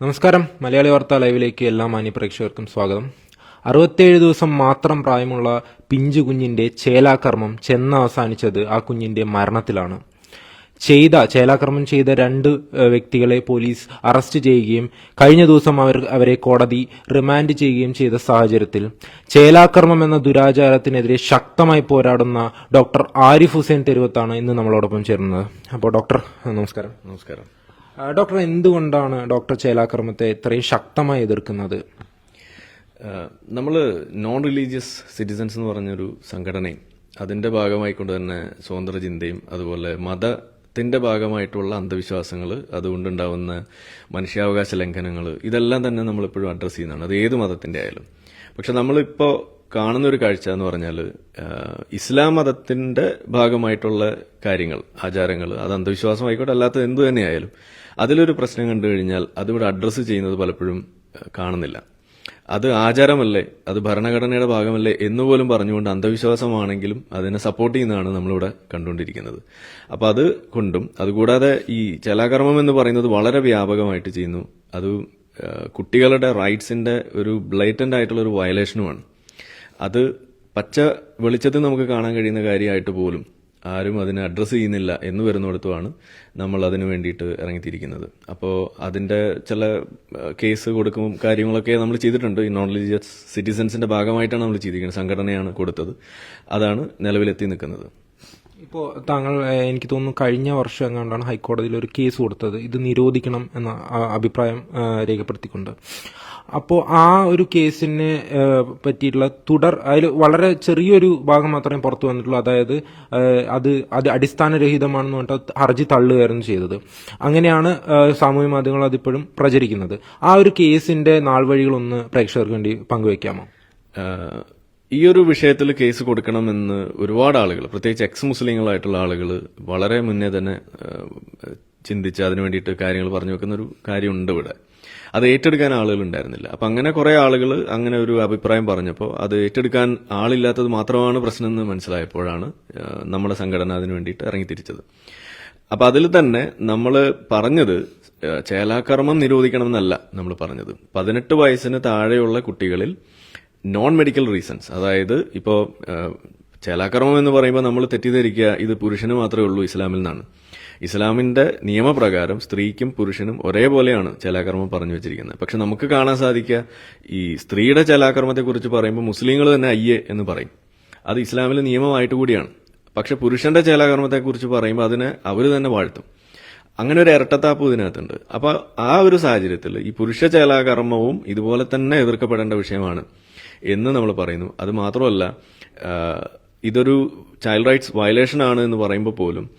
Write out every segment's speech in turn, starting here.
നമസ്കാരം. മലയാളി വാർത്താ ലൈവിലേക്ക് എല്ലാ മാന്യപ്രേക്ഷകർക്കും സ്വാഗതം. അറുപത്തേഴ് ദിവസം മാത്രം പ്രായമുള്ള പിഞ്ചു കുഞ്ഞിന്റെ ചേലാകർമ്മം ചെന്ന് അവസാനിച്ചത് ആ കുഞ്ഞിന്റെ മരണത്തിലാണ്. ചെയ്ത ചേലാക്രമം ചെയ്ത രണ്ട് വ്യക്തികളെ പോലീസ് അറസ്റ്റ് ചെയ്യുകയും കഴിഞ്ഞ ദിവസം അവർ അവരെ കോടതി റിമാൻഡ് ചെയ്യുകയും ചെയ്ത സാഹചര്യത്തിൽ ചേലാക്രമം എന്ന ദുരാചാരത്തിനെതിരെ ശക്തമായി പോരാടുന്ന ഡോക്ടർ ആരിഫ് ഹുസൈൻ തെരുവത്താണ് ഇന്ന് നമ്മളോടൊപ്പം ചേരുന്നത്. അപ്പോൾ ഡോക്ടർ നമസ്കാരം. നമസ്കാരം. ഡോക്ടർ എന്തുകൊണ്ടാണ് ഡോക്ടർ ചേലാക്രമത്തെ ഇത്രയും ശക്തമായി എതിർക്കുന്നത്? നമ്മൾ നോൺ റിലീജിയസ് സിറ്റിസൻസ് എന്ന് പറഞ്ഞൊരു സംഘടനയും അതിന്റെ ഭാഗമായിക്കൊണ്ട് തന്നെ സ്വതന്ത്ര ചിന്തയും അതുപോലെ മതത്തിന്റെ ഭാഗമായിട്ടുള്ള അന്ധവിശ്വാസങ്ങൾ അതുകൊണ്ടുണ്ടാവുന്ന മനുഷ്യാവകാശ ലംഘനങ്ങൾ ഇതെല്ലാം തന്നെ നമ്മളിപ്പോഴും അഡ്രസ്സ് ചെയ്യുന്നതാണ്. അത് ഏത് മതത്തിന്റെ ആയാലും. പക്ഷെ നമ്മളിപ്പോൾ കാണുന്ന ഒരു കാഴ്ച എന്ന് പറഞ്ഞാൽ ഇസ്ലാം മതത്തിന്റെ ഭാഗമായിട്ടുള്ള കാര്യങ്ങൾ ആചാരങ്ങൾ അത് അന്ധവിശ്വാസമായിക്കോട്ടെ അല്ലാത്ത എന്തു തന്നെയായാലും അതിലൊരു പ്രശ്നം കണ്ടു കഴിഞ്ഞാൽ അതിവിടെ അഡ്രസ്സ് ചെയ്യുന്നത് പലപ്പോഴും കാണുന്നില്ല. അത് ആചാരമല്ലേ? അത് ഭരണഘടനയുടെ ഭാഗമല്ലേ എന്ന് പോലും പറഞ്ഞുകൊണ്ട് അന്ധവിശ്വാസമാണെങ്കിലും അതിനെ സപ്പോർട്ട് ചെയ്യുന്നതാണ് നമ്മളിവിടെ കണ്ടുകൊണ്ടിരിക്കുന്നത്. അപ്പോൾ അത് കൊണ്ടും അതുകൂടാതെ ഈ ചലാകർമ്മം എന്ന് പറയുന്നത് വളരെ വ്യാപകമായിട്ട് ചെയ്യുന്നു. അത് കുട്ടികളുടെ റൈറ്റ്സിന്റെ ഒരു ബ്ലൈറ്റന്റ് ആയിട്ടുള്ള ഒരു വയലേഷനുമാണ് അത് പച്ച വെളിച്ചത്തിൽ നമുക്ക് കാണാൻ കഴിയുന്ന കാര്യമായിട്ട് പോലും ആരും അതിനെ അഡ്രസ്സ് ചെയ്യുന്നില്ല എന്ന് വരുന്നിടത്തുമാണ് നമ്മൾ അതിന് വേണ്ടിയിട്ട് ഇറങ്ങിത്തിരിക്കുന്നത്. അപ്പോൾ അതിന്റെ ചില കേസ് കൊടുക്കും കാര്യങ്ങളൊക്കെ നമ്മൾ ചെയ്തിട്ടുണ്ട്. ഈ നോൺ റിലീജിയസ് സിറ്റിസൺസിന്റെ ഭാഗമായിട്ടാണ് നമ്മൾ ചെയ്തിരിക്കുന്നത്. സംഘടനയാണ് കൊടുത്തത്. അതാണ് നിലവിലെത്തി നിൽക്കുന്നത്. ഇപ്പോൾ താങ്കൾ എനിക്ക് തോന്നുന്നു കഴിഞ്ഞ വർഷം എങ്ങാണ്ടാണ് ഹൈക്കോടതിയിൽ ഒരു കേസ് കൊടുത്തത്. ഇത് നിരോധിക്കണം എന്ന അഭിപ്രായം രേഖപ്പെടുത്തിക്കൊണ്ട്. അപ്പോൾ ആ ഒരു കേസിനെ പറ്റിയിട്ടുള്ള തുടർ അതിൽ വളരെ ചെറിയൊരു ഭാഗം മാത്രമേ പുറത്തു വന്നിട്ടുള്ളൂ. അതായത് അത് അത് അടിസ്ഥാനരഹിതമാണെന്ന് പറഞ്ഞിട്ട് ഹർജി തള്ളുകയായിരുന്നു ചെയ്തത്. അങ്ങനെയാണ് സാമൂഹ്യ മാധ്യമങ്ങൾ അതിപ്പോഴും പ്രചരിക്കുന്നത്. ആ ഒരു കേസിന്റെ നാൾവഴികളൊന്ന് പ്രേക്ഷകർക്ക് വേണ്ടി പങ്കുവെക്കാമോ ഈ ഒരു വിഷയത്തിൽ കേസ് കൊടുക്കണമെന്ന് ഒരുപാട് ആളുകൾ പ്രത്യേകിച്ച് എക്സ് മുസ്ലിങ്ങളായിട്ടുള്ള ആളുകൾ വളരെ മുന്നേ തന്നെ ചിന്തിച്ച് അതിനു വേണ്ടിയിട്ട് കാര്യങ്ങൾ പറഞ്ഞു വെക്കുന്ന ഒരു കാര്യമുണ്ട് ഇവിടെ. അത് ഏറ്റെടുക്കാൻ ആളുകൾ ഉണ്ടായിരുന്നില്ല അപ്പൊ അങ്ങനെ കുറേ ആളുകൾ അങ്ങനെ ഒരു അഭിപ്രായം പറഞ്ഞപ്പോൾ അത് ഏറ്റെടുക്കാൻ ആളില്ലാത്തത് മാത്രമാണ് പ്രശ്നം എന്ന് മനസ്സിലായപ്പോഴാണ് നമ്മുടെ സംഘടന അതിന് വേണ്ടിയിട്ട് ഇറങ്ങിത്തിരിച്ചത്. അപ്പൊ അതിൽ തന്നെ നമ്മൾ പറഞ്ഞത് ചേലാകർമ്മം നിരോധിക്കണമെന്നല്ല നമ്മൾ പറഞ്ഞത്. പതിനെട്ട് വയസ്സിന് താഴെയുള്ള കുട്ടികളിൽ നോൺ മെഡിക്കൽ റീസൺസ് അതായത് ഇപ്പോ ഏഹ് ചേലാകർമ്മം എന്ന് പറയുമ്പോൾ നമ്മൾ തെറ്റിദ്ധരിക്കുക ഇത് പുരുഷന് മാത്രമേ ഉള്ളൂ ഇസ്ലാമിൽ നിന്നാണ്. ഇസ്ലാമിന്റെ നിയമപ്രകാരം സ്ത്രീക്കും പുരുഷനും ഒരേപോലെയാണ് ചേലാക്രമം പറഞ്ഞു വെച്ചിരിക്കുന്നത്. പക്ഷെ നമുക്ക് കാണാൻ സാധിക്കുക ഈ സ്ത്രീയുടെ ചേലാക്രമത്തെക്കുറിച്ച് കുറിച്ച് പറയുമ്പോൾ മുസ്ലിങ്ങൾ തന്നെ അയ്യേ എന്ന് പറയും. അത് ഇസ്ലാമിലെ നിയമമായിട്ട് കൂടിയാണ്. പക്ഷെ പുരുഷന്റെ ചേലാകർമ്മത്തെ കുറിച്ച് പറയുമ്പോൾ അതിനെ അവർ തന്നെ വാഴ്ത്തും. അങ്ങനെ ഒരു ഇരട്ടത്താപ്പ് ഇതിനകത്തുണ്ട്. അപ്പോൾ ആ ഒരു സാഹചര്യത്തിൽ ഈ പുരുഷ ചേലാകർമ്മവും ഇതുപോലെ തന്നെ എതിർക്കപ്പെടേണ്ട വിഷയമാണ് എന്ന് നമ്മൾ പറയുന്നു. അത് മാത്രമല്ല ഇതൊരു ചൈൽഡ് റൈറ്റ്സ് വയലേഷൻ ആണ് എന്ന് പറയുമ്പോൾ പോലും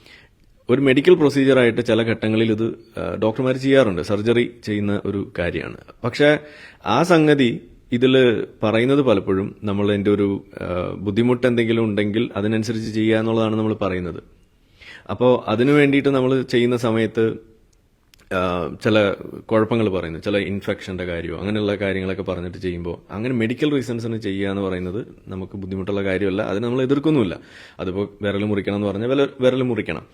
ഒരു മെഡിക്കൽ പ്രൊസീജിയറായിട്ട് ചില ഘട്ടങ്ങളിൽ ഇത് ഡോക്ടർമാർ ചെയ്യാറുണ്ട്. സർജറി ചെയ്യുന്ന ഒരു കാര്യമാണ്. പക്ഷേ ആ സംഗതി ഇതിൽ പറയുന്നത് പലപ്പോഴും നമ്മൾ എന്റെ ഒരു ബുദ്ധിമുട്ട് എന്തെങ്കിലും ഉണ്ടെങ്കിൽ അതിനനുസരിച്ച് ചെയ്യുക എന്നുള്ളതാണ് നമ്മൾ പറയുന്നത്. അപ്പോൾ അതിനു വേണ്ടിയിട്ട് നമ്മൾ ചെയ്യുന്ന സമയത്ത് ചില കുഴപ്പങ്ങൾ പറയുന്നു. ചില ഇൻഫെക്ഷന്റെ കാര്യമോ അങ്ങനെയുള്ള കാര്യങ്ങളൊക്കെ പറഞ്ഞിട്ട് ചെയ്യുമ്പോൾ അങ്ങനെ മെഡിക്കൽ റീസൺസിന് ചെയ്യുക എന്ന് പറയുന്നത് നമുക്ക് ബുദ്ധിമുട്ടുള്ള കാര്യമല്ല. അതിന് നമ്മൾ എതിർക്കുന്നുമില്ല. അതിപ്പോൾ വിരൽ മുറിക്കണം എന്ന് പറഞ്ഞാൽ വിരൽ- വിരൽ മുറിക്കണം.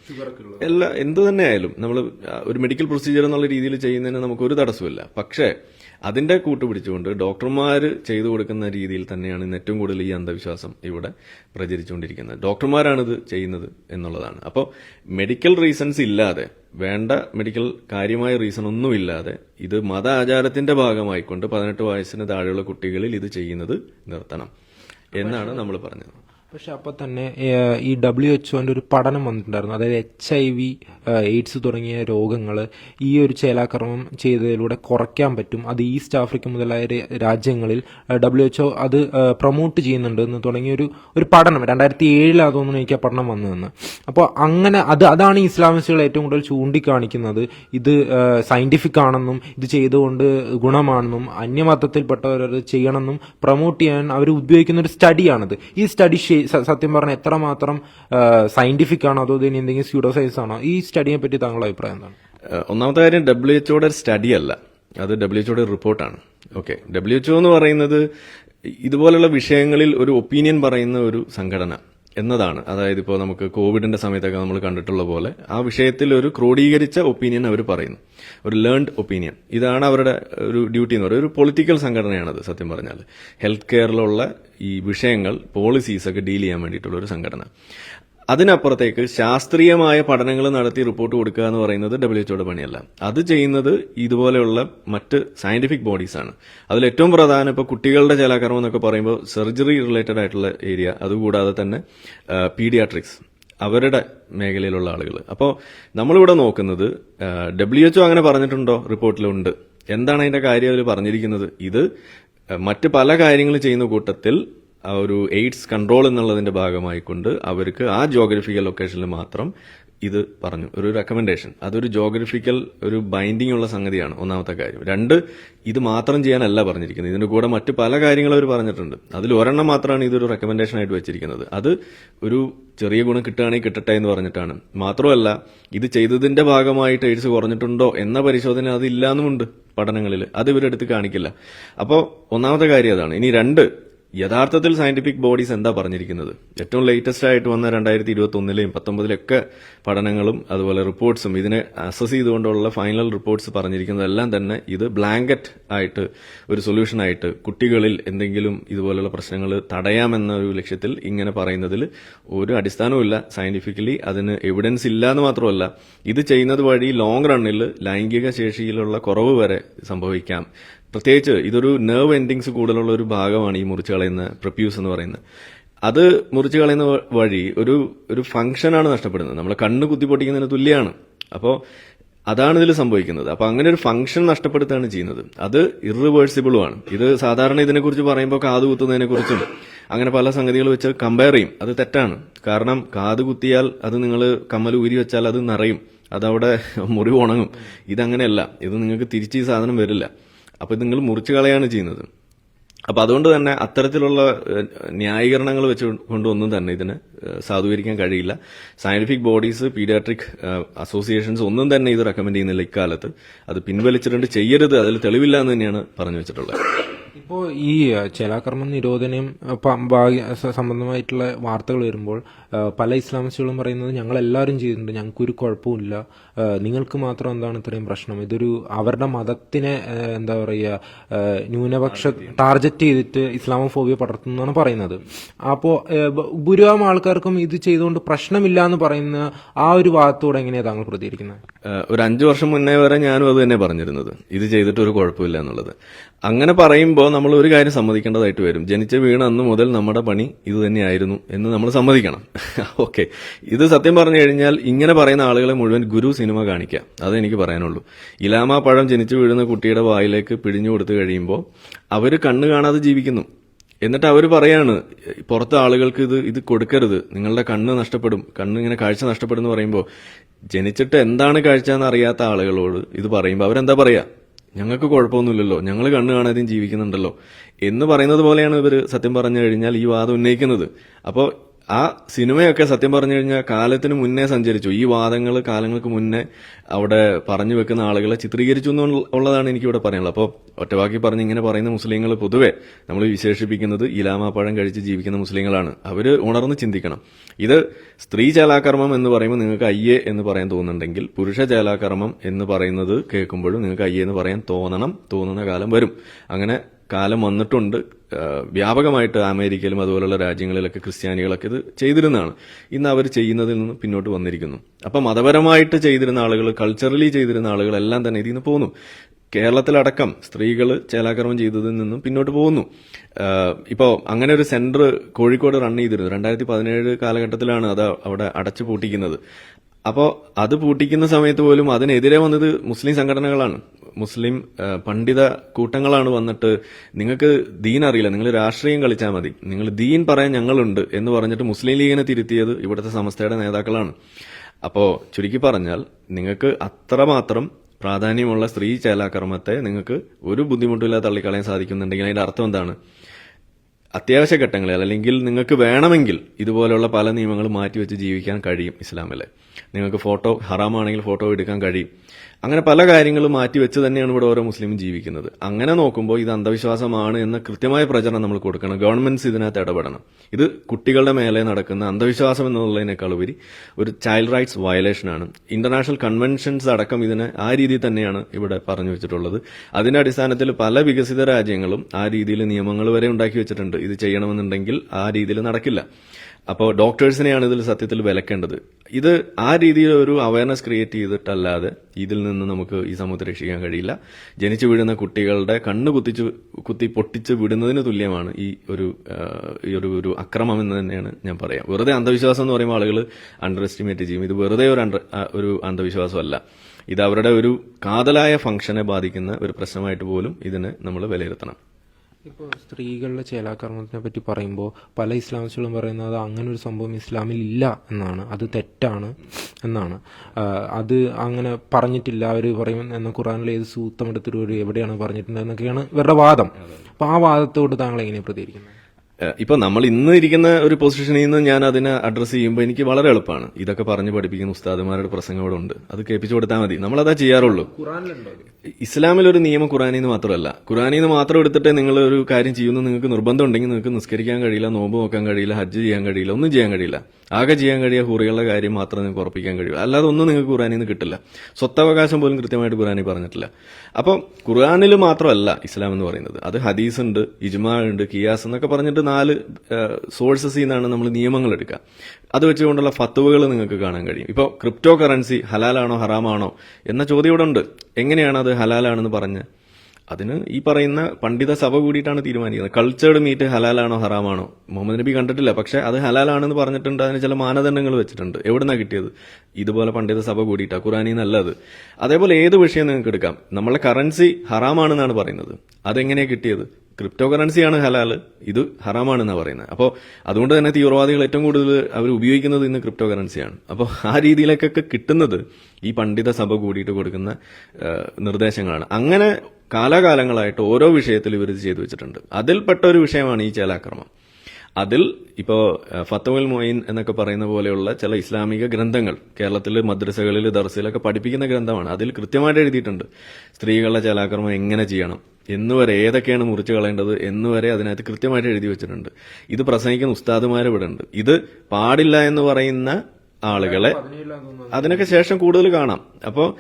എല്ലാ എന്ത് തന്നെ ആയാലും നമ്മൾ ഒരു മെഡിക്കൽ പ്രൊസീജിയർ എന്നുള്ള രീതിയിൽ ചെയ്യുന്നതിന് നമുക്ക് ഒരു തടസ്സമില്ല പക്ഷേ അതിന്റെ കൂട്ടുപിടിച്ചുകൊണ്ട് ഡോക്ടർമാർ ചെയ്തു കൊടുക്കുന്ന രീതിയിൽ തന്നെയാണ് ഇന്ന് ഏറ്റവും കൂടുതൽ ഈ അന്ധവിശ്വാസം ഇവിടെ പ്രചരിച്ചുകൊണ്ടിരിക്കുന്നത്. ഡോക്ടർമാരാണിത് ചെയ്യുന്നത് എന്നുള്ളതാണ്. അപ്പോൾ മെഡിക്കൽ റീസൺസ് ഇല്ലാതെ വേണ്ട മെഡിക്കൽ കാര്യമായ റീസൺ ഒന്നുമില്ലാതെ ഇത് മത ആചാരത്തിന്റെ ഭാഗമായിക്കൊണ്ട് പതിനെട്ട് വയസ്സിന് താഴെയുള്ള കുട്ടികളിൽ ഇത് ചെയ്യുന്നത് നിർത്തണം എന്നാണ് നമ്മൾ പറഞ്ഞത്. പക്ഷെ അപ്പൊ തന്നെ ഈ ഡബ്ല്യു എച്ച് ഒന്റെ ഒരു പഠനം വന്നിട്ടുണ്ടായിരുന്നു. അതായത് എച്ച് ഐ വി എയ്ഡ്സ് തുടങ്ങിയ രോഗങ്ങൾ ഈ ഒരു ചേലാക്രമം ചെയ്തതിലൂടെ കുറയ്ക്കാൻ പറ്റും. അത് ഈസ്റ്റ് ആഫ്രിക്ക മുതലായ രാജ്യങ്ങളിൽ ഡബ്ല്യു എച്ച്ഒ അത് പ്രൊമോട്ട് ചെയ്യുന്നുണ്ട് എന്ന് തുടങ്ങിയ ഒരു ഒരു പഠനം. രണ്ടായിരത്തി ഏഴിലാണ് തോന്നുന്നു എനിക്ക് ആ പഠനം വന്നതെന്ന്. അപ്പോൾ അങ്ങനെ അത് അതാണ് ഇസ്ലാമിസ്റ്റുകൾ ഏറ്റവും കൂടുതൽ ചൂണ്ടിക്കാണിക്കുന്നത്. ഇത് സയന്റിഫിക് ആണെന്നും ഇത് ചെയ്തുകൊണ്ട് ഗുണമാണെന്നും അന്യമതത്തിൽപ്പെട്ടവരത് ചെയ്യണമെന്നും പ്രൊമോട്ട് ചെയ്യാൻ അവർ ഉപയോഗിക്കുന്ന ഒരു സ്റ്റഡിയാണിത് ഈ സ്റ്റഡി സത്യം പറഞ്ഞാൽ എത്രമാത്രം സയന്റിഫിക് ആണോ അതോ ഇതിന് എന്തെങ്കിലും സ്യൂഡോ സയൻസ് ആണോ? ഈ സ്റ്റഡിയെ പറ്റി താങ്കളുടെ അഭിപ്രായം എന്താണ്? ഒന്നാമത്തെ കാര്യം ഡബ്ല്യു എച്ച്ഒയുടെ സ്റ്റഡി അല്ല. അത് ഡബ്ല്യു എച്ച്ഒയുടെ റിപ്പോർട്ടാണ്. ഓക്കെ. ഡബ്ല്യു എച്ച്ഒ എന്ന് പറയുന്നത് ഇതുപോലുള്ള വിഷയങ്ങളിൽ ഒരു ഒപ്പീനിയൻ പറയുന്ന ഒരു സംഘടന. എന്നതാണ്. അതായത് ഇപ്പോൾ നമുക്ക് കോവിഡിന്റെ സമയത്തൊക്കെ നമ്മൾ കണ്ടിട്ടുള്ള പോലെ ആ വിഷയത്തിൽ ഒരു ക്രോഡീകരിച്ച ഒപ്പീനിയൻ അവർ പറയുന്നു. ഒരു ലേൺഡ് ഒപ്പീനിയൻ. ഇതാണ് അവരുടെ ഒരു ഡ്യൂട്ടി എന്ന് പറയുന്നത്. ഒരു പൊളിറ്റിക്കൽ സംഘടനയാണത് സത്യം പറഞ്ഞാൽ ഹെൽത്ത് കെയറിലുള്ള ഈ വിഷയങ്ങൾ പോളിസീസ് ഒക്കെ ഡീൽ ചെയ്യാൻ വേണ്ടിയിട്ടുള്ള ഒരു സംഘടന. അതിനപ്പുറത്തേക്ക് ശാസ്ത്രീയമായ പഠനങ്ങൾ നടത്തി റിപ്പോർട്ട് കൊടുക്കുക എന്ന് പറയുന്നത് ഡബ്ല്യു എച്ച്ഒയുടെ പണിയല്ല. അത് ചെയ്യുന്നത് ഇതുപോലെയുള്ള മറ്റ് സയന്റിഫിക് ബോഡീസാണ് അതിൽ ഏറ്റവും പ്രധാനം ഇപ്പോൾ കുട്ടികളുടെ ജലാകർമ്മം എന്നൊക്കെ പറയുമ്പോൾ സർജറി റിലേറ്റഡ് ആയിട്ടുള്ള ഏരിയ അതുകൂടാതെ തന്നെ പീഡിയാട്രിക്സ് അവരുടെ മേഖലയിലുള്ള ആളുകൾ. അപ്പോൾ നമ്മളിവിടെ നോക്കുന്നത് ഡബ്ല്യു എച്ച്ഒ അങ്ങനെ പറഞ്ഞിട്ടുണ്ടോ? റിപ്പോർട്ടിലുണ്ട് എന്താണ് അതിന്റെ കാര്യം അവർ പറഞ്ഞിരിക്കുന്നത്? ഇത് മറ്റ് പല കാര്യങ്ങൾ ചെയ്യുന്ന കൂട്ടത്തിൽ ആ ഒരു എയ്ഡ്സ് കൺട്രോൾ എന്നുള്ളതിന്റെ ഭാഗമായിക്കൊണ്ട് അവർക്ക് ആ ജോഗ്രഫിക്കൽ ലൊക്കേഷനിൽ മാത്രം ഇത് പറഞ്ഞു. ഒരു റെക്കമെൻഡേഷൻ അതൊരു ജോഗ്രഫിക്കൽ ഒരു ബൈൻഡിങ് ഉള്ള സംഗതിയാണ് ഒന്നാമത്തെ കാര്യം. രണ്ട് ഇത് മാത്രം ചെയ്യാനല്ല പറഞ്ഞിരിക്കുന്നത്. ഇതിന്റെ കൂടെ മറ്റ് പല കാര്യങ്ങളും അവർ പറഞ്ഞിട്ടുണ്ട്. അതിൽ ഒരെണ്ണം മാത്രമാണ് ഇതൊരു റെക്കമെൻഡേഷൻ ആയിട്ട് വെച്ചിരിക്കുന്നത്. അത് ഒരു ചെറിയ ഗുണം കിട്ടുകയാണെങ്കിൽ കിട്ടട്ടെ എന്ന് പറഞ്ഞിട്ടാണ്. മാത്രമല്ല ഇത് ചെയ്തതിന്റെ ഭാഗമായിട്ട് എയ്ഡ്സ് കുറഞ്ഞിട്ടുണ്ടോ എന്ന പരിശോധന അത് ഇല്ലാന്നുമുണ്ട് പഠനങ്ങളിൽ അത് ഇവരെടുത്ത് കാണിക്കില്ല. അപ്പോൾ ഒന്നാമത്തെ കാര്യം അതാണ്. ഇനി രണ്ട് യഥാർത്ഥത്തിൽ സയന്റിഫിക് ബോഡീസ് എന്താ പറഞ്ഞിരിക്കുന്നത്? ഏറ്റവും ലേറ്റസ്റ്റ് ആയിട്ട് വന്ന രണ്ടായിരത്തി ഇരുപത്തി ഒന്നിലെയും പത്തൊമ്പതിലൊക്കെ പഠനങ്ങളും അതുപോലെ റിപ്പോർട്ട്സും ഇതിനെ അസസ് ചെയ്തുകൊണ്ടുള്ള ഫൈനൽ റിപ്പോർട്ട്സ് പറഞ്ഞിരിക്കുന്നതെല്ലാം തന്നെ ഇത് ബ്ലാങ്കറ്റ് ആയിട്ട് ഒരു സൊല്യൂഷനായിട്ട് കുട്ടികളിൽ എന്തെങ്കിലും ഇതുപോലെയുള്ള പ്രശ്നങ്ങൾ തടയാമെന്ന ഒരു ലക്ഷ്യത്തിൽ ഇങ്ങനെ പറയുന്നതിൽ ഒരു അടിസ്ഥാനവുമില്ല. സയന്റിഫിക്കലി അതിന് എവിഡൻസ് ഇല്ല എന്ന് മാത്രമല്ല ഇത് ചെയ്യുന്നത് വഴി ലോങ് റണ്ണിൽ ലൈംഗിക ശേഷിയിലുള്ള കുറവ് വരെ സംഭവിക്കാം. പ്രത്യേകിച്ച് ഇതൊരു നെർവ് എൻഡിങ്സ് കൂടുതലുള്ള ഒരു ഭാഗമാണ് ഈ മുറിച്ച് കളയുന്ന പ്രപ്യൂസ് എന്ന് പറയുന്നത്. അത് മുറിച്ച് കളയുന്ന വഴി ഒരു ഒരു ഫംഗ്ഷനാണ് നഷ്ടപ്പെടുന്നത്. നമ്മൾ കണ്ണ് കുത്തിപ്പൊട്ടിക്കുന്നതിന് തുല്യമാണ് അപ്പോൾ അതാണ് ഇതിൽ സംഭവിക്കുന്നത്. അപ്പോൾ അങ്ങനെ ഒരു ഫംഗ്ഷൻ നഷ്ടപ്പെടുത്തുകയാണ് ചെയ്യുന്നത്. അത് ഇറിവേഴ്സിബിളുമാണ് ഇത് സാധാരണ ഇതിനെക്കുറിച്ച് പറയുമ്പോൾ കാത് കുത്തുന്നതിനെക്കുറിച്ചും അങ്ങനെ പല സംഗതികൾ വെച്ച് കമ്പയർ ചെയ്യും. അത് തെറ്റാണ്. കാരണം കാത് കുത്തിയാൽ അത് നിങ്ങൾ കമ്മൽ ഊരി വെച്ചാൽ അത് നിറയും. അതവിടെ മുറിവ് ഉണങ്ങും. ഇതങ്ങനെയല്ല. ഇത് നിങ്ങൾക്ക് തിരിച്ച് ഈ സാധനം വരില്ല. അപ്പൊ നിങ്ങൾ മുറിച്ചു കളയാണ് ചെയ്യുന്നത്. അപ്പോൾ അതുകൊണ്ട് തന്നെ അത്തരത്തിലുള്ള ന്യായീകരണങ്ങൾ വെച്ച് കൊണ്ടൊന്നും തന്നെ ഇതിന് സാധൂകരിക്കാൻ കഴിയില്ല. സയന്റിഫിക് ബോഡീസ് പീഡിയാട്രിക് അസോസിയേഷൻസ് ഒന്നും തന്നെ ഇത് റെക്കമെൻഡ് ചെയ്യുന്നില്ല ഇക്കാലത്ത്. അത് പിൻവലിച്ചിട്ടുണ്ട് ചെയ്യരുത് അതിൽ തെളിവില്ല എന്ന് തന്നെയാണ് പറഞ്ഞു വെച്ചിട്ടുള്ളത്. ഇപ്പോൾ ഈ ചേലാകർമ്മ നിരോധനം അഹ്, പ- ഭാഗ്യ- സ- സംബന്ധമായിട്ടുള്ള വാർത്തകൾ വരുമ്പോൾ പല ഇസ്ലാമിസ്റ്റുകളും പറയുന്നത് ഞങ്ങൾ എല്ലാവരും ചെയ്തിട്ടുണ്ട് ഞങ്ങൾക്കൊരു കുഴപ്പമില്ല നിങ്ങൾക്ക് മാത്രം എന്താണ് ഇത്രയും പ്രശ്നം? ഇതൊരു അവരുടെ മതത്തിനെ എന്താ പറയുക ന്യൂനപക്ഷ ടാർഗറ്റ് ചെയ്തിട്ട് ഇസ്ലാമോഫോബിയ പടർത്തുന്നതാണ് പറയുന്നത്. അപ്പോൾ ഭൂരിഭാഗം ആൾക്കാർക്കും ഇത് ചെയ്തുകൊണ്ട് പ്രശ്നമില്ല എന്ന് പറയുന്ന ആ ഒരു വാദത്തോടെ എങ്ങനെയാണ് താങ്കൾ പ്രതികരിക്കുന്നത്? ഒരു അഞ്ചു വർഷം മുന്നേ വരെ ഞാനും അത് തന്നെ പറഞ്ഞിരുന്നത്. ഇത് ചെയ്തിട്ട് ഒരു കുഴപ്പമില്ല എന്നുള്ളത്. അങ്ങനെ പറയുമ്പോൾ നമ്മൾ ഒരു കാര്യം സമ്മതിക്കേണ്ടതായിട്ട് വരും. ജനിച്ച വീണ അന്ന് മുതൽ നമ്മുടെ പണി ഇത് തന്നെയായിരുന്നു എന്ന് നമ്മൾ സമ്മതിക്കണം. ഓക്കെ ഇത് സത്യം പറഞ്ഞു കഴിഞ്ഞാൽ ഇങ്ങനെ പറയുന്ന ആളുകളെ മുഴുവൻ ഗുരു സിനിമ കാണിക്കുക. അതേ എനിക്ക് പറയാനുള്ളൂ. ഇലാമ പഴം ജനിച്ചു വീഴുന്ന കുട്ടിയുടെ വായിലേക്ക് പിടിഞ്ഞു കൊടുത്തു കഴിയുമ്പോൾ അവർ കണ്ണ് കാണാതെ ജീവിക്കുന്നു. എന്നിട്ട് അവർ പറയാണ് പുറത്തെ ആളുകൾക്ക് ഇത് ഇത് കൊടുക്കരുത്. നിങ്ങളുടെ കണ്ണ് നഷ്ടപ്പെടും. കണ്ണ് ഇങ്ങനെ കാഴ്ച നഷ്ടപ്പെടും എന്ന് പറയുമ്പോൾ ജനിച്ചിട്ട് എന്താണ് കാഴ്ച എന്ന് അറിയാത്ത ആളുകളോട് ഇത് പറയുമ്പോൾ അവരെന്താ പറയാ? ഞങ്ങൾക്ക് കുഴപ്പമൊന്നുമില്ലല്ലോ. ഞങ്ങൾ കണ്ണു കാണാതെയും ജീവിക്കുന്നുണ്ടല്ലോ. എന്ന് പറയുന്നത് പോലെയാണ് ഇവർ സത്യം പറഞ്ഞു കഴിഞ്ഞാൽ ഈ വാദം ഉന്നയിക്കുന്നത്. അപ്പോൾ ആ സിനിമയൊക്കെ സത്യം പറഞ്ഞു കഴിഞ്ഞാൽ കാലത്തിന് മുന്നേ സഞ്ചരിച്ചു. ഈ വാദങ്ങൾ കാലങ്ങൾക്ക് മുന്നേ അവിടെ പറഞ്ഞു വെക്കുന്ന ആളുകളെ ചിത്രീകരിച്ചു എന്നുള്ളതാണ് എനിക്കിവിടെ പറയാനുള്ളത്. അപ്പോൾ ഒറ്റവാക്കി പറഞ്ഞ് ഇങ്ങനെ പറയുന്ന മുസ്ലിങ്ങൾ പൊതുവെ നമ്മൾ വിശേഷിപ്പിക്കുന്നത് ഇലാമാപ്പഴം കഴിച്ച് ജീവിക്കുന്ന മുസ്ലിങ്ങളാണ്. അവർ ഉണർന്ന് ചിന്തിക്കണം. ഇത് സ്ത്രീ ചേലാകർമ്മം എന്ന് പറയുമ്പോൾ നിങ്ങൾക്ക് അയ്യേ എന്ന് പറയാൻ തോന്നുന്നുണ്ടെങ്കിൽ പുരുഷ ചേലാകർമ്മം എന്ന് പറയുന്നത് കേൾക്കുമ്പോഴും നിങ്ങൾക്ക് അയ്യേ എന്ന് പറയാൻ തോന്നണം. തോന്നുന്ന കാലം വരും. അങ്ങനെ കാലം വന്നിട്ടുണ്ട്. വ്യാപകമായിട്ട് അമേരിക്കയിലും അതുപോലുള്ള രാജ്യങ്ങളിലൊക്കെ ക്രിസ്ത്യാനികളൊക്കെ ഇത് ചെയ്തിരുന്നതാണ്. ഇന്ന് അവർ ചെയ്യുന്നതിൽ നിന്ന് പിന്നോട്ട് വന്നിരിക്കുന്നു. അപ്പം മതപരമായിട്ട് ചെയ്തിരുന്ന ആളുകൾ കൾച്ചറലി ചെയ്തിരുന്ന ആളുകളെല്ലാം തന്നെ ഇതിൽ നിന്ന് പോകുന്നു. കേരളത്തിലടക്കം സ്ത്രീകൾ ചേലാക്രമം ചെയ്തതിൽ നിന്നും പിന്നോട്ട് പോകുന്നു. ഇപ്പോൾ അങ്ങനെ ഒരു സെന്റർ കോഴിക്കോട് റൺ ചെയ്തിരുന്നു. രണ്ടായിരത്തി പതിനേഴ് കാലഘട്ടത്തിലാണ് അത് അവിടെ അടച്ചു പൂട്ടിക്കുന്നത്. അപ്പോൾ അത് പൂട്ടിക്കുന്ന സമയത്ത് പോലും അതിനെതിരെ വന്നത് മുസ്ലിം സംഘടനകളാണ്. മുസ്ലിം പണ്ഡിത കൂട്ടങ്ങളാണ് വന്നിട്ട് നിങ്ങൾക്ക് ദീൻ അറിയില്ല നിങ്ങൾ രാഷ്ട്രീയം കളിച്ചാൽ മതി. നിങ്ങൾ ദീൻ പറയാൻ ഞങ്ങളുണ്ട് എന്ന് പറഞ്ഞിട്ട് മുസ്ലിം ലീഗിനെ തിരുത്തിയത് ഇവിടുത്തെ സമസ്തയുടെ നേതാക്കളാണ്. അപ്പോൾ ചുരുക്കി പറഞ്ഞാൽ നിങ്ങൾക്ക് അത്രമാത്രം പ്രാധാന്യമുള്ള സ്ത്രീ ചേലാകർമ്മത്തെ നിങ്ങൾക്ക് ഒരു ബുദ്ധിമുട്ടില്ലാതെ തള്ളിക്കളയാൻ സാധിക്കുന്നുണ്ടെങ്കിൽ അതിന്റെ അർത്ഥം എന്താണ്? അത്യാവശ്യ ഘട്ടങ്ങളിൽ അല്ലെങ്കിൽ നിങ്ങൾക്ക് വേണമെങ്കിൽ ഇതുപോലെയുള്ള പല നിയമങ്ങളും മാറ്റിവെച്ച് ജീവിക്കാൻ കഴിയും ഇസ്ലാമിൽ. നിങ്ങൾക്ക് ഫോട്ടോ ഹറാമാണെങ്കിൽ ഫോട്ടോ എടുക്കാൻ കഴിയും. അങ്ങനെ പല കാര്യങ്ങളും മാറ്റിവെച്ച് തന്നെയാണ് ഇവിടെ ഓരോ മുസ്ലിമും ജീവിക്കുന്നത്. അങ്ങനെ നോക്കുമ്പോൾ ഇത് അന്ധവിശ്വാസമാണ് എന്ന കൃത്യമായ പ്രചരണം നമ്മൾ കൊടുക്കണം. ഗവൺമെന്റ്സ് ഇതിനകത്ത് ഇടപെടണം. ഇത് കുട്ടികളുടെ മേലെ നടക്കുന്ന അന്ധവിശ്വാസം എന്നുള്ളതിനേക്കാൾ ഉപരി ഒരു ചൈൽഡ് റൈറ്റ്സ് വയലേഷനാണ് ഇന്റർനാഷണൽ കൺവെൻഷൻസ് അടക്കം ഇതിനെ ആ രീതിയിൽ തന്നെയാണ് ഇവിടെ പറഞ്ഞു വെച്ചിട്ടുള്ളത്. അതിന്റെ അടിസ്ഥാനത്തിൽ പല വികസിത രാജ്യങ്ങളും ആ രീതിയിൽ നിയമങ്ങൾ വരെ ഉണ്ടാക്കി വെച്ചിട്ടുണ്ട്. ഇത് ചെയ്യണമെന്നുണ്ടെങ്കിൽ ആ രീതിയിൽ നടക്കില്ല. അപ്പോൾ ഡോക്ടേഴ്സിനെയാണ് ഇതിൽ സത്യത്തിൽ വിലക്കേണ്ടത്. ഇത് ആ രീതിയിൽ ഒരു അവയർനെസ് ക്രിയേറ്റ് ചെയ്തിട്ടല്ലാതെ ഇതിൽ നിന്ന് നമുക്ക് ഈ സമൂഹത്തെ രക്ഷിക്കാൻ കഴിയില്ല. ജനിച്ചു വീഴുന്ന കുട്ടികളുടെ കണ്ണ് കുത്തിച്ച് കുത്തി പൊട്ടിച്ച് വിടുന്നതിന് തുല്യമാണ് ഈ ഒരു ഈ ഒരു ഒരു അക്രമം എന്ന് തന്നെയാണ് ഞാൻ പറയാം. വെറുതെ അന്ധവിശ്വാസം എന്ന് പറയുമ്പോൾ ആളുകൾ അണ്ടർ എസ്റ്റിമേറ്റ് ചെയ്യും. ഇത് വെറുതെ ഒരു അണ്ടർ ഒരു അന്ധവിശ്വാസമല്ല. ഇത് അവരുടെ ഒരു കാതലായ ഫംഗ്ഷനെ ബാധിക്കുന്ന ഒരു പ്രശ്നമായിട്ട് പോലും ഇതിനെ നമ്മൾ വിലയിരുത്തണം. ഇപ്പോൾ സ്ത്രീകളുടെ ചേലാകർമ്മത്തിനെ പറ്റി പറയുമ്പോൾ പല ഇസ്ലാമിസ്റ്റുകളും പറയുന്നത് അങ്ങനെ ഒരു സംഭവം ഇസ്ലാമിൽ ഇല്ല എന്നാണ്. അത് തെറ്റാണ് എന്നാണ്. അത് അങ്ങനെ പറഞ്ഞിട്ടില്ല. അവർ പറയും എന്ന ഖുറാനിൽ ഏത് സൂത്തം എടുത്തിട്ട് എവിടെയാണ് പറഞ്ഞിട്ടുണ്ടെന്നൊക്കെയാണ് ഇവരുടെ വാദം. അപ്പോൾ ആ വാദത്തോട് താങ്കൾ എങ്ങനെയാണ് പ്രതികരിക്കുന്നത്? ഏഹ് ഇപ്പൊ നമ്മൾ ഇന്ന് ഇരിക്കുന്ന ഒരു പൊസിഷനിൽ നിന്ന് ഞാൻ അതിനെ അഡ്രസ് ചെയ്യുമ്പോൾ എനിക്ക് വളരെ എളുപ്പമാണ്. ഇതൊക്കെ പറഞ്ഞ് പഠിപ്പിക്കുന്ന ഉസ്താദുമാരുടെ പ്രസംഗം ഉണ്ട്. അത് കേൾപ്പിച്ചു കൊടുത്താൽ മതി. നമ്മൾ നമ്മളതാ ചെയ്യാറുള്ളൂ. ഇസ്ലാമിൽ ഒരു നിയമം ഖുറാനിൽ നിന്ന് മാത്രമല്ല. ഖുറാനിൽ നിന്ന് മാത്രം എടുത്തിട്ട് നിങ്ങൾ ഒരു കാര്യം ചെയ്യുന്നു. നിങ്ങൾക്ക് നിർബന്ധം ഉണ്ടെങ്കിൽ നിങ്ങൾക്ക് നിസ്കരിക്കാൻ കഴിയില്ല നോമ്പ് നോക്കാൻ കഴിയില്ല ഹജ്ജ് ചെയ്യാൻ കഴിയില്ല ഒന്നും ചെയ്യാൻ കഴിയില്ല. ആകെ ചെയ്യാൻ കഴിയുക ഹുറികളുടെ കാര്യം മാത്രം നിങ്ങൾക്ക് ഉറപ്പിക്കാൻ കഴിയും. അല്ലാതെ ഒന്നും നിങ്ങൾക്ക് ഖുറാനിൽ നിന്ന് കിട്ടില്ല. സ്വത്തവകാശം പോലും കൃത്യമായിട്ട് ഖുറാനിൽ പറഞ്ഞിട്ടില്ല. അപ്പം ഖുറാനിൽ മാത്രമല്ല ഇസ്ലാം എന്ന് പറയുന്നത്. അത് ഹദീസ് ഉണ്ട് ഇജ്മാ ഉണ്ട് കിയാസ് എന്നൊക്കെ പറഞ്ഞിട്ട് നാല് സോഴ്സസിൽ നിന്നാണ് നമ്മൾ നിയമങ്ങൾ എടുക്കുക അത് വെച്ചുകൊണ്ടുള്ള ഫത്തുവകൾ നിങ്ങൾക്ക് കാണാൻ കഴിയും. ഇപ്പോൾ ക്രിപ്റ്റോ കറൻസി ഹലാലാണോ ഹറാമാണോ എന്ന ചോദ്യം ഇവിടെ ഉണ്ട് എങ്ങനെയാണ് അത് ഹലാലാണെന്ന് പറഞ്ഞ്? അതിന് ഈ പറയുന്ന പണ്ഡിത സഭ കൂടിയിട്ടാണ് തീരുമാനിക്കുന്നത്. കൾച്ചേർഡ് മീറ്റ് ഹലാലാണോ ഹറാമാണോ? മുഹമ്മദ് നബി കണ്ടിട്ടില്ല. പക്ഷെ അത് ഹലാലാണെന്ന് പറഞ്ഞിട്ടുണ്ട്. അതിന് ചില മാനദണ്ഡങ്ങൾ വെച്ചിട്ടുണ്ട്. എവിടുന്നാ കിട്ടിയത്? ഇതുപോലെ പണ്ഡിത സഭ കൂടിയിട്ടാ. ഖുറാനി നല്ലത് അതേപോലെ ഏത് വിഷയം നിങ്ങൾക്ക് എടുക്കാം? നമ്മളെ കറൻസി ഹറാമാണെന്നാണ് പറയുന്നത്. അതെങ്ങനെയാണ് കിട്ടിയത്? ക്രിപ്റ്റോ കറൻസിയാണ് ഹലാൽ ഇത് ഹറാമാണെന്നാണ് പറയുന്നത്. അപ്പോൾ അതുകൊണ്ട് തന്നെ തീവ്രവാദികൾ ഏറ്റവും കൂടുതൽ അവർ ഉപയോഗിക്കുന്നത് ഇന്ന് ക്രിപ്റ്റോ കറൻസിയാണ് അപ്പോൾ ആ രീതിയിലേക്കൊക്കെ കിട്ടുന്നത് ഈ പണ്ഡിത സഭ കൂടിയിട്ട് കൊടുക്കുന്ന നിർദ്ദേശങ്ങളാണ്. അങ്ങനെ കാലാകാലങ്ങളായിട്ട് ഓരോ വിഷയത്തിൽ ഇവർ ചെയ്തു വെച്ചിട്ടുണ്ട്. അതിൽപ്പെട്ട ഒരു വിഷയമാണ് ഈ ചേലാക്രമം. അതിൽ ഇപ്പോ ഫത്തമുൽ മൊയിൻ എന്നൊക്കെ പറയുന്ന പോലെയുള്ള ചില ഇസ്ലാമിക ഗ്രന്ഥങ്ങൾ കേരളത്തിൽ മദ്രസകളിൽ ദർസിലൊക്കെ പഠിപ്പിക്കുന്ന ഗ്രന്ഥമാണ്. അതിൽ കൃത്യമായിട്ട് എഴുതിയിട്ടുണ്ട്. സ്ത്രീകളുടെ ചലാക്രമം എങ്ങനെ ചെയ്യണം? എന്നുവരെ ഏതൊക്കെയാണ് മുറിച്ചു കളയേണ്ടത്? എന്നുവരെ അതിനകത്ത് കൃത്യമായിട്ട് എഴുതി വെച്ചിട്ടുണ്ട്. ഇത് പ്രസംഗിക്കുന്ന ഉസ്താദുമാരെ ഇവിടെ ഉണ്ട് ഇത് പാടില്ല എന്ന് പറയുന്ന ആളുകളെ അതിനൊക്കെ ശേഷം കൂടുതൽ കാണാം. അപ്പോൾ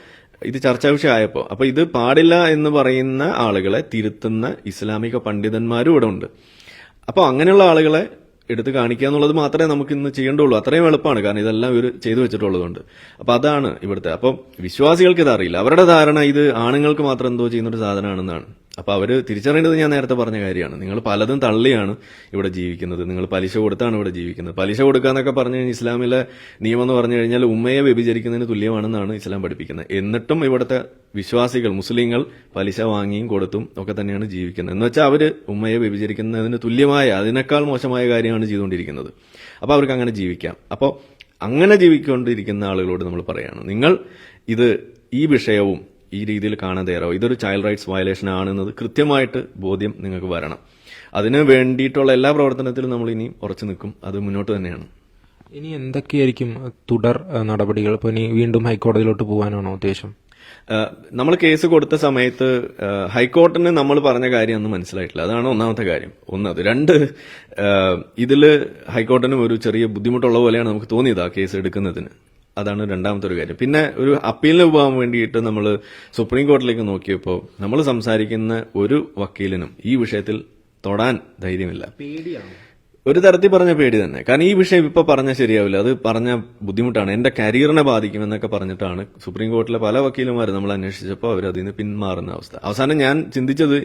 ഇത് ചർച്ചാ വിഷയമായപ്പോൾ അപ്പോൾ ഇത് പാടില്ല എന്ന് പറയുന്ന ആളുകളെ തിരുത്തുന്ന ഇസ്ലാമിക പണ്ഡിതന്മാരും ഇവിടെ ഉണ്ട് അപ്പോൾ അങ്ങനെയുള്ള ആളുകളെ എടുത്ത് കാണിക്കുക എന്നുള്ളത് മാത്രമേ നമുക്ക് ഇന്ന് ചെയ്യേണ്ടുള്ളൂ. അത്രയും എളുപ്പമാണ്. കാരണം ഇതെല്ലാം ഇവർ ചെയ്തു വെച്ചിട്ടുള്ളതുകൊണ്ട്. അപ്പോൾ അതാണ് ഇവിടുത്തെ. അപ്പം വിശ്വാസികൾക്ക് ഇത് അറിയില്ല. അവരുടെ ധാരണ ഇത് ആണുങ്ങൾക്ക് മാത്രം എന്തോ ചെയ്യുന്നൊരു സാധനമാണെന്നാണ്. അപ്പൊ അവർ തിരിച്ചറിയേണ്ടത് ഞാൻ നേരത്തെ പറഞ്ഞ കാര്യമാണ്. നിങ്ങൾ പലതും തള്ളിയാണ് ഇവിടെ ജീവിക്കുന്നത്. നിങ്ങൾ പലിശ കൊടുത്താണ് ഇവിടെ ജീവിക്കുന്നത്. പലിശ കൊടുക്കുക എന്നൊക്കെ പറഞ്ഞു കഴിഞ്ഞാൽ ഇസ്ലാമിലെ നിയമം എന്ന് പറഞ്ഞു കഴിഞ്ഞാൽ ഉമ്മയെ വ്യഭിചരിക്കുന്നതിന് തുല്യമാണെന്നാണ് ഇസ്ലാം പഠിപ്പിക്കുന്നത്. എന്നിട്ടും ഇവിടുത്തെ വിശ്വാസികൾ മുസ്ലിങ്ങൾ പലിശ വാങ്ങിയും കൊടുത്തും ഒക്കെ തന്നെയാണ് ജീവിക്കുന്നത്. എന്ന് വെച്ചാൽ അവർ ഉമ്മയെ വ്യഭിചരിക്കുന്നതിന് തുല്യമായ അതിനേക്കാൾ മോശമായ കാര്യമാണ് ചെയ്തുകൊണ്ടിരിക്കുന്നത്. അപ്പോൾ അവർക്ക് അങ്ങനെ ജീവിക്കാം. അപ്പോൾ അങ്ങനെ ജീവിക്കൊണ്ടിരിക്കുന്ന ആളുകളോട് നമ്മൾ പറയാണ് നിങ്ങൾ ഇത് ഈ വിഷയവും ഈ രീതിയിൽ കാണാൻ തയ്യാറാവും. ഇതൊരു ചൈൽഡ് റൈറ്റ്സ് വയലേഷൻ ആണെന്നത് കൃത്യമായിട്ട് ബോധ്യം നിങ്ങൾക്ക് വരണം. അതിന് വേണ്ടിയിട്ടുള്ള എല്ലാ പ്രവർത്തനത്തിലും നമ്മൾ ഇനി ഉറച്ചു നിൽക്കും. അത് മുന്നോട്ട് തന്നെയാണ്. ഇനി എന്തൊക്കെയായിരിക്കും തുടർ നടപടികൾ? ഇപ്പോൾ ഇനി വീണ്ടും ഹൈക്കോടതിയിലോട്ട് പോകാനാണോ ഉദ്ദേശം? നമ്മൾ കേസ് കൊടുത്ത സമയത്ത് ഹൈക്കോടതിന് നമ്മൾ പറഞ്ഞ കാര്യം ഒന്നും മനസ്സിലായിട്ടില്ല. അതാണ് ഒന്നാമത്തെ കാര്യം. ഒന്നത് രണ്ട് ഇതിൽ ഇതിൽ ഹൈക്കോടതിനും ഒരു ചെറിയ ബുദ്ധിമുട്ടുള്ള പോലെയാണ് നമുക്ക് തോന്നിയത് ആ കേസ് എടുക്കുന്നതിന്. അതാണ് രണ്ടാമത്തെ ഒരു കാര്യം. പിന്നെ ഒരു അപ്പീലിന് പോകാൻ വേണ്ടിയിട്ട് നമ്മൾ സുപ്രീം കോടതിയിലേക്ക് നോക്കിയപ്പോൾ നമ്മൾ സംസാരിക്കുന്ന ഒരു വക്കീലിനും ഈ വിഷയത്തിൽ തൊടാൻ ധൈര്യമില്ല. പേടിയാണ്? ഒരു തരത്തിൽ പറഞ്ഞ പേടി തന്നെ. കാരണം ഈ വിഷയം ഇപ്പൊ പറഞ്ഞാൽ ശരിയാവില്ല. അത് പറഞ്ഞ ബുദ്ധിമുട്ടാണ്. എന്റെ കരിയറിനെ ബാധിക്കുമെന്നൊക്കെ പറഞ്ഞിട്ടാണ് സുപ്രീം കോർട്ടിലെ പല വക്കീലുമാർ നമ്മൾ അന്വേഷിച്ചപ്പോൾ അവർ അതിൽ നിന്ന് പിന്മാറുന്ന അവസ്ഥ. അവസാനം ഞാൻ ചിന്തിച്ചത്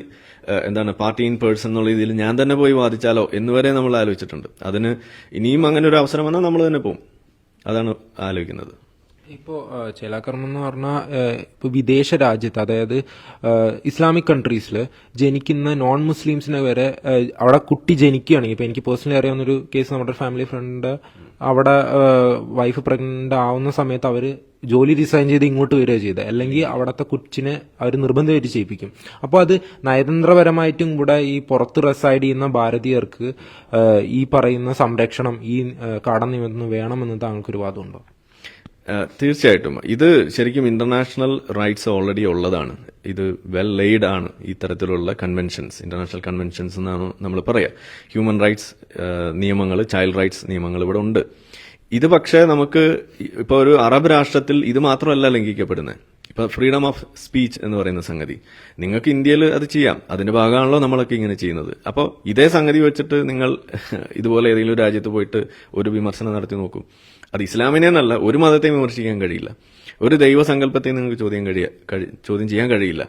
എന്താണ് പാർട്ടി ഇൻ പേഴ്സൺ എന്നുള്ള രീതിയിൽ ഞാൻ തന്നെ പോയി വാദിച്ചാലോ എന്നുവരെ നമ്മൾ ആലോചിച്ചിട്ടുണ്ട്. അതിന് ഇനിയും അങ്ങനെ ഒരു അവസരം വന്നാൽ നമ്മൾ തന്നെ പോകും അതാണ് ആലോചിക്കുന്നത്. ഇപ്പോൾ ചേലാകർമ്മം എന്ന് പറഞ്ഞാൽ ഇപ്പോൾ വിദേശ രാജ്യത്ത് അതായത് ഇസ്ലാമിക് കൺട്രീസിൽ ജനിക്കുന്ന നോൺ മുസ്ലിംസിനെ വരെ അവിടെ കുട്ടി ജനിക്കുകയാണെങ്കിൽ ഇപ്പോൾ എനിക്ക് പേഴ്സണലി അറിയാവുന്നൊരു കേസ് നമ്മുടെ ഫാമിലി ഫ്രണ്ട് അവിടെ വൈഫ് പ്രഗ്നന്റ് ആവുന്ന സമയത്ത് അവർ ജോലി റിസൈൻ ചെയ്ത് ഇങ്ങോട്ട് വരിക ചെയ്തത് അല്ലെങ്കിൽ അവിടുത്തെ കൊച്ചിനെ അവർ നിർബന്ധമായിട്ട് ചെയ്യിപ്പിക്കും. അപ്പോൾ അത് നയതന്ത്രപരമായിട്ടും കൂടെ ഈ പുറത്ത് റെസൈഡ് ചെയ്യുന്ന ഭാരതീയർക്ക് ഈ പറയുന്ന സംരക്ഷണം ഈ കടന്നു വേണമെന്ന് താങ്കൾക്കൊരു വാദമുണ്ടോ? തീർച്ചയായിട്ടും. ഇത് ശരിക്കും ഇന്റർനാഷണൽ റൈറ്റ്സ് ഓൾറെഡി ഉള്ളതാണ്. ഇത് വെൽ ലെയ്ഡ് ആണ് ഈ തരത്തിലുള്ള കൺവെൻഷൻസ് ഇന്റർനാഷണൽ കൺവെൻഷൻസ് എന്നാണ് നമ്മൾ പറയുക ഹ്യൂമൻ റൈറ്റ്സ് നിയമങ്ങൾ ചൈൽഡ് റൈറ്റ്സ് നിയമങ്ങൾ ഇവിടെ ഉണ്ട്. ഇത് പക്ഷേ നമുക്ക് ഇപ്പൊ ഒരു അറബ് രാഷ്ട്രത്തിൽ ഇത് മാത്രമല്ല ലംഘിക്കപ്പെടുന്നത് ഇപ്പൊ ഫ്രീഡം ഓഫ് സ്പീച്ച് എന്ന് പറയുന്ന സംഗതി. നിങ്ങൾക്ക് ഇന്ത്യയിൽ അത് ചെയ്യാം. അതിന്റെ ഭാഗമാണല്ലോ നമ്മളൊക്കെ ഇങ്ങനെ ചെയ്യുന്നത്. അപ്പോൾ ഇതേ സംഗതി വെച്ചിട്ട് നിങ്ങൾ ഇതുപോലെ ഏതെങ്കിലും രാജ്യത്ത് പോയിട്ട് ഒരു വിമർശനം നടത്തി നോക്കും. അത് ഇസ്ലാമിനെ എന്നല്ല ഒരു മതത്തെയും വിമർശിക്കാൻ കഴിയില്ല. ഒരു ദൈവസങ്കല്പത്തെയും നിങ്ങൾക്ക് ചോദ്യം കഴിയ ചോദ്യം ചെയ്യാൻ കഴിയില്ല.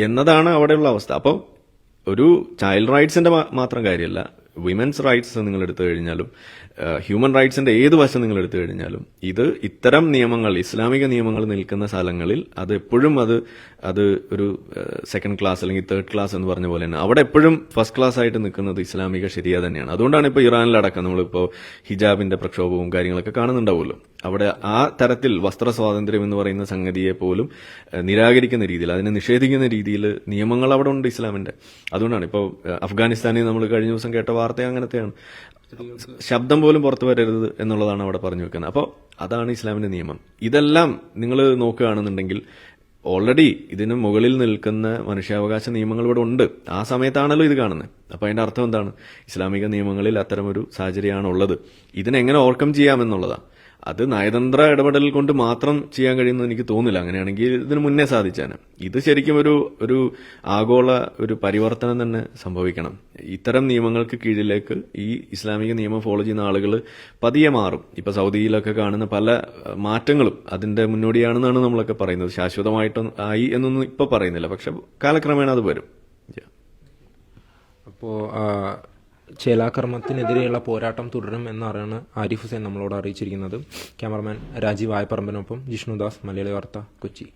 എന്നതാണ് അവിടെയുള്ള അവസ്ഥ. അപ്പോൾ ഒരു ചൈൽഡ് റൈറ്റ്സിന്റെ മാത്രം കാര്യമല്ല വിമൻസ് റൈറ്റ്സ് നിങ്ങൾ എടുത്തു കഴിഞ്ഞാലും ഹ്യൂമൻ റൈറ്റ്സിന്റെ ഏത് വശം നിങ്ങൾ എടുത്തു കഴിഞ്ഞാലും ഇത് ഇത്തരം നിയമങ്ങൾ ഇസ്ലാമിക നിയമങ്ങൾ നിൽക്കുന്ന സ്ഥലങ്ങളിൽ അത് എപ്പോഴും അത് അത് ഒരു സെക്കൻഡ് ക്ലാസ് അല്ലെങ്കിൽ തേർഡ് ക്ലാസ് എന്ന് പറഞ്ഞ പോലെ തന്നെ അവിടെ എപ്പോഴും ഫസ്റ്റ് ക്ലാസ് ആയിട്ട് നിൽക്കുന്നത് ഇസ്ലാമിക ശരിയ തന്നെയാണ്. അതുകൊണ്ടാണ് ഇപ്പോൾ ഇറാനിലടക്കം നമ്മളിപ്പോൾ ഹിജാബിന്റെ പ്രക്ഷോഭവും കാര്യങ്ങളൊക്കെ കാണുന്നുണ്ടാവുമല്ലോ. അവിടെ ആ തരത്തിൽ വസ്ത്ര സ്വാതന്ത്ര്യം എന്ന് പറയുന്ന സംഗതിയെ പോലും നിരാകരിക്കുന്ന രീതിയിൽ അതിനെ നിഷേധിക്കുന്ന രീതിയിൽ നിയമങ്ങൾ അവിടെ ഉണ്ട് ഇസ്ലാമിന്റെ. അതുകൊണ്ടാണ് ഇപ്പോൾ അഫ്ഗാനിസ്ഥാനിൽ നമ്മൾ കഴിഞ്ഞ ദിവസം കേട്ട വാർത്ത അങ്ങനത്തെയാണ്. ശബ്ദം പോലും പുറത്തു വരരുത് എന്നുള്ളതാണ് അവിടെ പറഞ്ഞു വെക്കുന്നത്. അപ്പോൾ അതാണ് ഇസ്ലാമിന്റെ നിയമം. ഇതെല്ലാം നിങ്ങൾ നോക്കുകയാണെന്നുണ്ടെങ്കിൽ ഓൾറെഡി ഇതിന് മുകളിൽ നിൽക്കുന്ന മനുഷ്യാവകാശ നിയമങ്ങൾ ഇവിടെ ഉണ്ട്. ആ സമയത്താണല്ലോ ഇത് കാണുന്നത്. അപ്പോൾ അതിന്റെ അർത്ഥം എന്താണ്? ഇസ്ലാമിക നിയമങ്ങളിൽ അത്തരമൊരു സാഹചര്യമാണുള്ളത്. ഇതിനെങ്ങനെ ഓവർകം ചെയ്യാമെന്നുള്ളതാണ്. അത് നയതന്ത്ര ഇടപെടൽ കൊണ്ട് മാത്രം ചെയ്യാൻ കഴിയുമെന്ന് എനിക്ക് തോന്നില്ല. അങ്ങനെയാണെങ്കിൽ ഇതിന് മുന്നേ സാധിച്ചാണ് ഇത് ശരിക്കും ഒരു ഒരു ആഗോള ഒരു പരിവർത്തനം തന്നെ സംഭവിക്കണം. ഇത്തരം നിയമങ്ങൾക്ക് കീഴിലേക്ക് ഈ ഇസ്ലാമിക നിയമം ഫോളോ ചെയ്യുന്ന ആളുകൾ പതിയെ മാറും. ഇപ്പൊ സൗദിയിലൊക്കെ കാണുന്ന പല മാറ്റങ്ങളും അതിന്റെ മുന്നോടിയാണെന്നാണ് നമ്മളൊക്കെ പറയുന്നത്. ശാശ്വതമായിട്ടൊന്നും ആയി എന്നൊന്നും ഇപ്പൊ പറയുന്നില്ല. പക്ഷെ കാലക്രമേണ അത് വരും. അപ്പോ അപ്പോൾ ചേലാക്രമത്തിനെതിരെയുള്ള പോരാട്ടം തുടരും എന്നറിയാണ് ആരിഫ് ഹുസൈൻ നമ്മളോട് അറിയിച്ചിരിക്കുന്നത്. ക്യാമറമാൻ രാജീവ് ആയപ്പറമ്പനൊപ്പം ജിഷ്ണുദാസ് മലയാളി വാർത്ത കൊച്ചി.